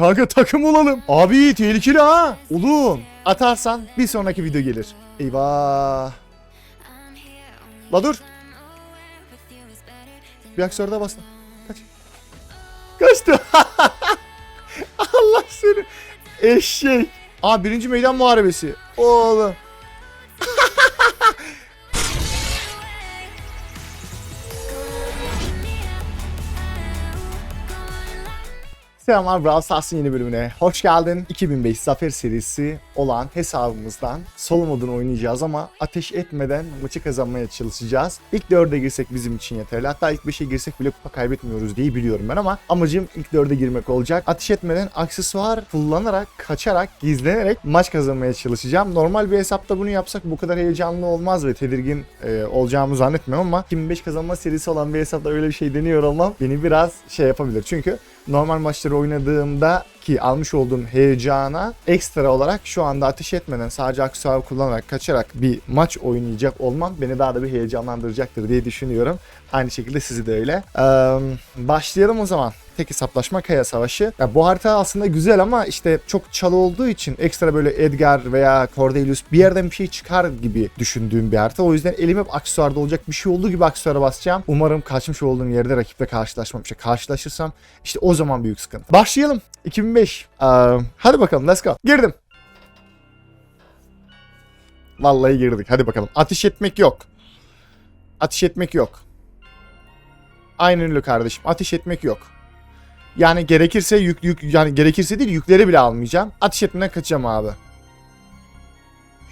Kanka takım olalım. Abi tehlikeli ha. Oğlum atarsan bir sonraki video gelir. Eyvah. La dur. Bir aksörde bastım. Kaç. Kaçtı. Allah seni. Eşek. Aa birinci meydan muharebesi. Oğlum. Selamlar Brawl Stars'ın yeni bölümüne. Hoş geldin. 2005 Zafer serisi olan hesabımızdan solo oynayacağız ama ateş etmeden maçı kazanmaya çalışacağız. İlk 4'e girsek bizim için yeterli. Hatta ilk 5'e girsek bile kupa kaybetmiyoruz diye biliyorum ben ama amacım ilk 4'e girmek olacak. Ateş etmeden aksesuar kullanarak, kaçarak, gizlenerek maç kazanmaya çalışacağım. Normal bir hesapta bunu yapsak bu kadar heyecanlı olmaz ve tedirgin e, olacağımı zannetmiyorum ama 2005 kazanma serisi olan bir hesapta öyle bir şey deniyor olmam beni biraz şey yapabilir. Çünkü normal maçları oynadığımda ki almış olduğum heyecana ekstra olarak şu anda ateş etmeden sadece aksesuar kullanarak kaçarak bir maç oynayacak olmam beni daha da bir heyecanlandıracaktır diye düşünüyorum. Aynı şekilde sizi de öyle. Ee, başlayalım o zaman. Tek hesaplaşma Kaya Savaşı. Ya bu harita aslında güzel ama işte çok çalı olduğu için ekstra böyle Edgar veya Cordelius bir yerden bir şey çıkar gibi düşündüğüm bir harita. O yüzden elim hep aksesuarda olacak bir şey olduğu gibi aksesuara basacağım. Umarım kaçmış olduğum yerde rakiple karşılaşmam. İşte karşılaşırsam işte o zaman büyük sıkıntı. Başlayalım. 2005. Ee, hadi bakalım let's go. Girdim. Vallahi girdik. Hadi bakalım. Ateş etmek yok. Ateş etmek yok. Aynen öyle kardeşim. Ateş etmek yok. Yani gerekirse yük, yük yani gerekirse değil yükleri bile almayacağım. Ateş etmeden kaçacağım abi.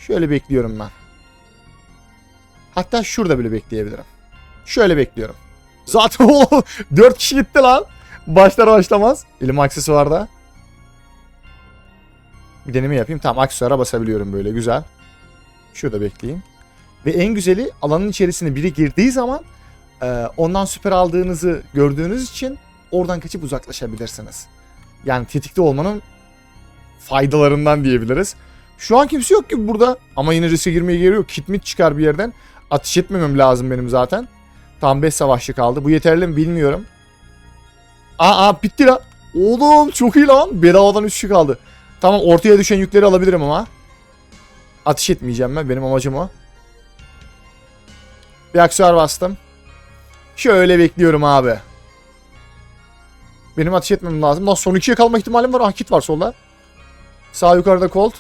Şöyle bekliyorum ben. Hatta şurada bile bekleyebilirim. Şöyle bekliyorum. Zaten o 4 kişi gitti lan. Başlar başlamaz. Elim aksesuarda. Bir deneme yapayım. Tamam aksesuara basabiliyorum böyle güzel. Şurada bekleyeyim. Ve en güzeli alanın içerisine biri girdiği zaman ondan süper aldığınızı gördüğünüz için oradan kaçıp uzaklaşabilirsiniz. Yani tetikte olmanın faydalarından diyebiliriz. Şu an kimse yok ki burada. Ama yine riske girmeye gerek yok. Kit mit çıkar bir yerden. Ateş etmemem lazım benim zaten. Tam 5 savaşçı kaldı. Bu yeterli mi bilmiyorum. Aa, aa bitti lan. Oğlum çok iyi lan. Bedavadan 3 kişi kaldı. Tamam ortaya düşen yükleri alabilirim ama. Ateş etmeyeceğim ben. Benim amacım o. Bir aksesuar bastım. Şöyle bekliyorum abi. Benim ateş etmem lazım. Lan son ikiye kalma ihtimalim var. Ah kit var solda. Sağ yukarıda Colt.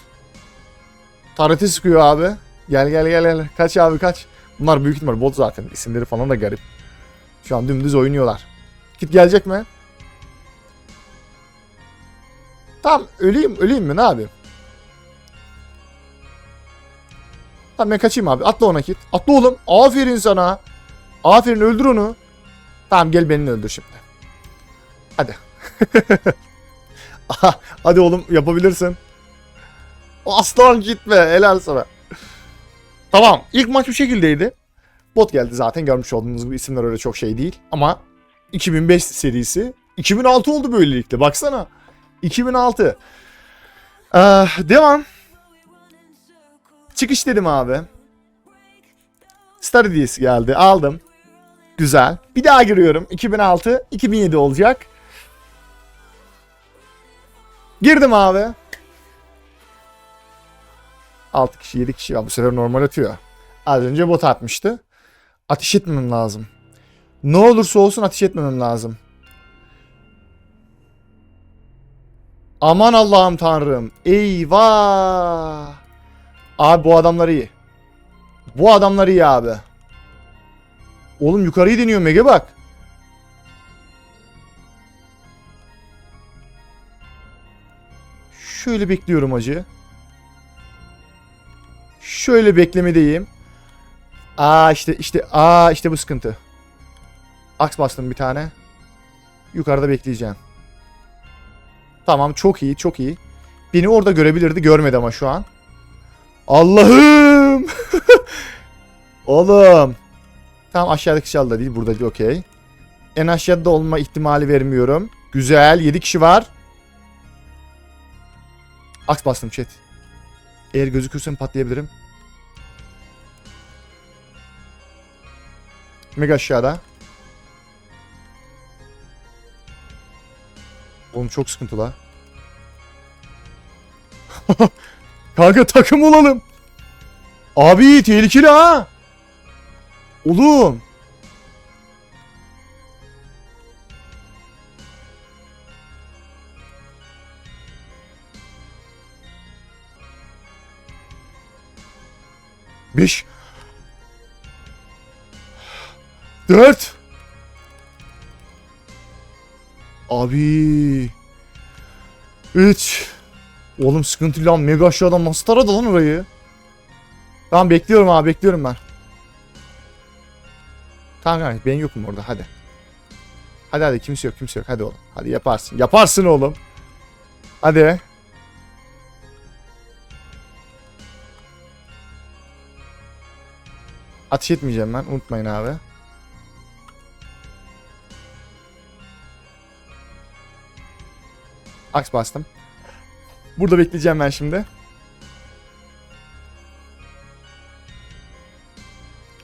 Tareti sıkıyor abi. Gel gel gel gel. Kaç abi kaç. Bunlar büyük ihtimal bot zaten. İsimleri falan da garip. Şu an dümdüz oynuyorlar. Kit gelecek mi? Tamam öleyim öleyim mi ne yapayım? Tamam ben kaçayım abi. Atla ona kit. Atla oğlum. Aferin sana. Aferin öldür onu. Tamam gel beni öldür şimdi. Hadi. Aha, Hadi oğlum yapabilirsin. Aslan gitme helal sana. Tamam ilk maç bu şekildeydi. Bot geldi zaten görmüş olduğunuz gibi isimler öyle çok şey değil. Ama 2005 serisi 2006 oldu böylelikle baksana. 2006. Ee, devam. Çıkış dedim abi. Stardust geldi aldım. Güzel. Bir daha giriyorum. 2006, 2007 olacak. Girdim abi. 6 kişi 7 kişi. Ya bu sefer normal atıyor. Az önce bot atmıştı. Ateş etmemem lazım. Ne olursa olsun ateş etmemem lazım. Aman Allah'ım tanrım. Eyvah. Abi bu adamlar iyi. Bu adamlar iyi abi. Oğlum yukarıyı deniyor Mege bak. Şöyle bekliyorum acı. Şöyle beklemedeyim. Aa işte işte aa işte bu sıkıntı. Aks bastım bir tane. Yukarıda bekleyeceğim. Tamam çok iyi çok iyi. Beni orada görebilirdi görmedi ama şu an. Allah'ım. Oğlum. Tamam aşağıdaki çalda değil burada değil okey. En aşağıda olma ihtimali vermiyorum. Güzel 7 kişi var. Aks bastım chat. Eğer gözükürsem patlayabilirim. Mega aşağıda. Oğlum çok sıkıntı la. Kanka takım olalım. Abi tehlikeli ha. Oğlum. Beş. Dört. Abi. Üç. Oğlum sıkıntı lan mega aşağıdan nasıl taradı lan orayı? Tamam bekliyorum abi bekliyorum ben. Tamam kanka ben yokum orada hadi. Hadi hadi kimse yok kimse yok hadi oğlum. Hadi yaparsın. Yaparsın oğlum. Hadi. Ateş etmeyeceğim ben unutmayın abi. Aks bastım. Burada bekleyeceğim ben şimdi.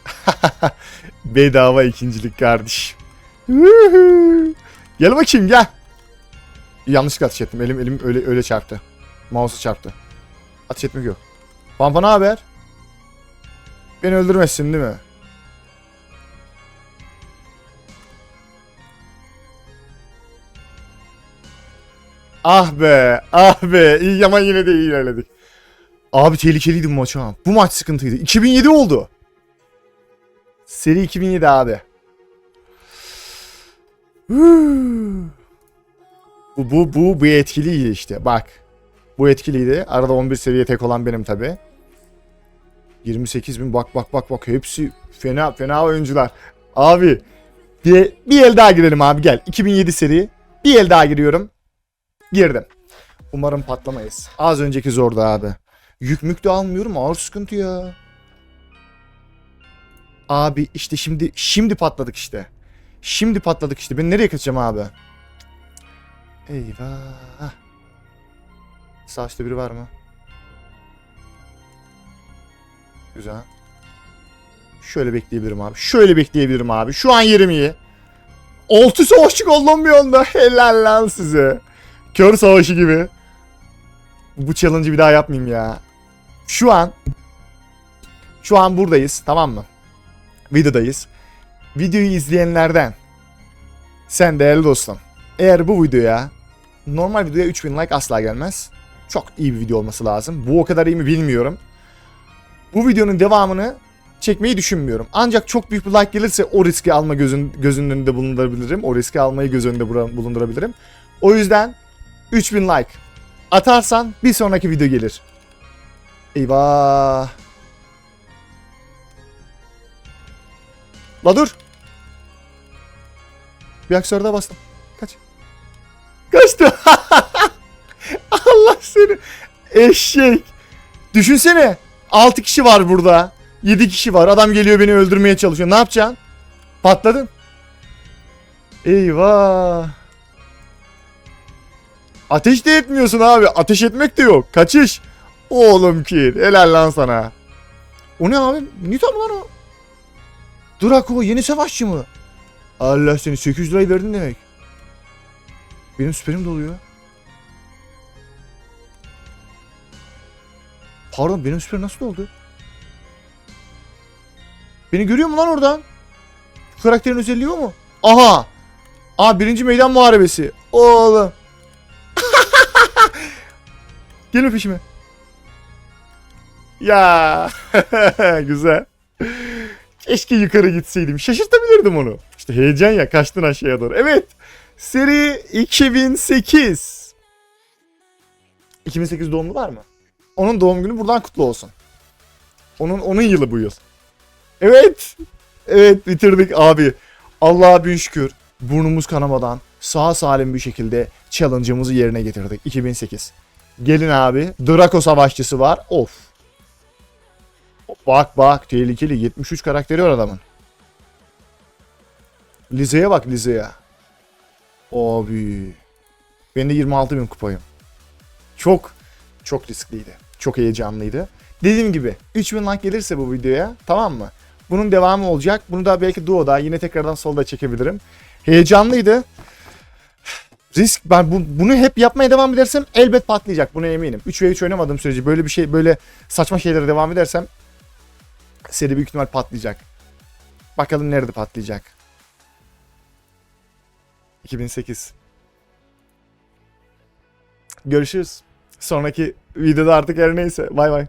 Bedava ikincilik kardeş. gel bakayım gel. Yanlışlıkla ateş ettim. Elim elim öyle öyle çarptı. Mouse'u çarptı. Ateş etmek yok. Pampa ne haber? Beni öldürmezsin değil mi? Ah be, ah be. İyi ama yine de iyi ilerledik. Abi tehlikeliydi bu maç ha. Bu maç sıkıntıydı. 2007 oldu. Seri 2007 abi. Bu, bu, bu, bu etkiliydi işte. Bak. Bu etkiliydi. Arada 11 seviye tek olan benim tabi. 28 bin bak bak bak bak. Hepsi fena fena oyuncular. Abi. Bir, bir el daha girelim abi gel. 2007 seri. Bir el daha giriyorum. Girdim. Umarım patlamayız. Az önceki zordu abi. Yük mük de almıyorum ağır sıkıntı ya. Abi işte şimdi şimdi patladık işte. Şimdi patladık işte. Ben nereye kaçacağım abi? Eyvah. Sağ üstte biri var mı? Güzel. Şöyle bekleyebilirim abi. Şöyle bekleyebilirim abi. Şu an yerim iyi. Altı savaşçı oldum bir anda. Helal lan size. Kör savaşı gibi. Bu challenge'ı bir daha yapmayayım ya. Şu an şu an buradayız tamam mı? Videodayız. Videoyu izleyenlerden sen değerli dostum eğer bu videoya normal videoya 3000 like asla gelmez. Çok iyi bir video olması lazım. Bu o kadar iyi mi bilmiyorum. Bu videonun devamını çekmeyi düşünmüyorum. Ancak çok büyük bir like gelirse o riski alma gözün, gözünün önünde bulundurabilirim. O riski almayı göz önünde bulundurabilirim. O yüzden 3000 like atarsan bir sonraki video gelir. Eyvah. La dur. Bir aksiyona bastım. Kaç. Kaçtı. Allah seni. Eşek. Düşünsene. 6 kişi var burada. 7 kişi var. Adam geliyor beni öldürmeye çalışıyor. Ne yapacaksın? Patladın. Eyvah. Ateş de etmiyorsun abi. Ateş etmek de yok. Kaçış. Oğlum ki. Helal lan sana. O ne abi? Nita mı lan o? Draco yeni savaşçı mı? Allah seni 800 lirayı verdin demek. Benim süperim doluyor. Pardon benim süperim nasıl oldu? Beni görüyor mu lan oradan? Bu karakterin özelliği o mu? Aha! Aa birinci meydan muharebesi. Oğlum. Gelme peşime. Ya güzel. Keşke yukarı gitseydim. Şaşırtabilirdim onu. İşte heyecan ya kaçtın aşağıya doğru. Evet. Seri 2008. 2008 doğumlu var mı? Onun doğum günü buradan kutlu olsun. Onun onun yılı bu yıl. Evet. Evet bitirdik abi. Allah'a bin şükür. Burnumuz kanamadan sağ salim bir şekilde challenge'ımızı yerine getirdik. 2008. Gelin abi. Draco savaşçısı var. Of. Bak bak tehlikeli. 73 karakteri var adamın. Lize'ye bak Lize'ye. Abi. Ben de 26 bin kupayım. Çok çok riskliydi. Çok heyecanlıydı. Dediğim gibi 3000 like gelirse bu videoya tamam mı? Bunun devamı olacak. Bunu da belki Duo'da yine tekrardan solda çekebilirim. Heyecanlıydı. Risk ben bu, bunu hep yapmaya devam edersem elbet patlayacak. Buna eminim. 3 ve 3 oynamadığım sürece böyle bir şey böyle saçma şeylere devam edersem seri büyük ihtimal patlayacak. Bakalım nerede patlayacak. 2008. Görüşürüz. Sonraki videoda artık her neyse. Bay bay.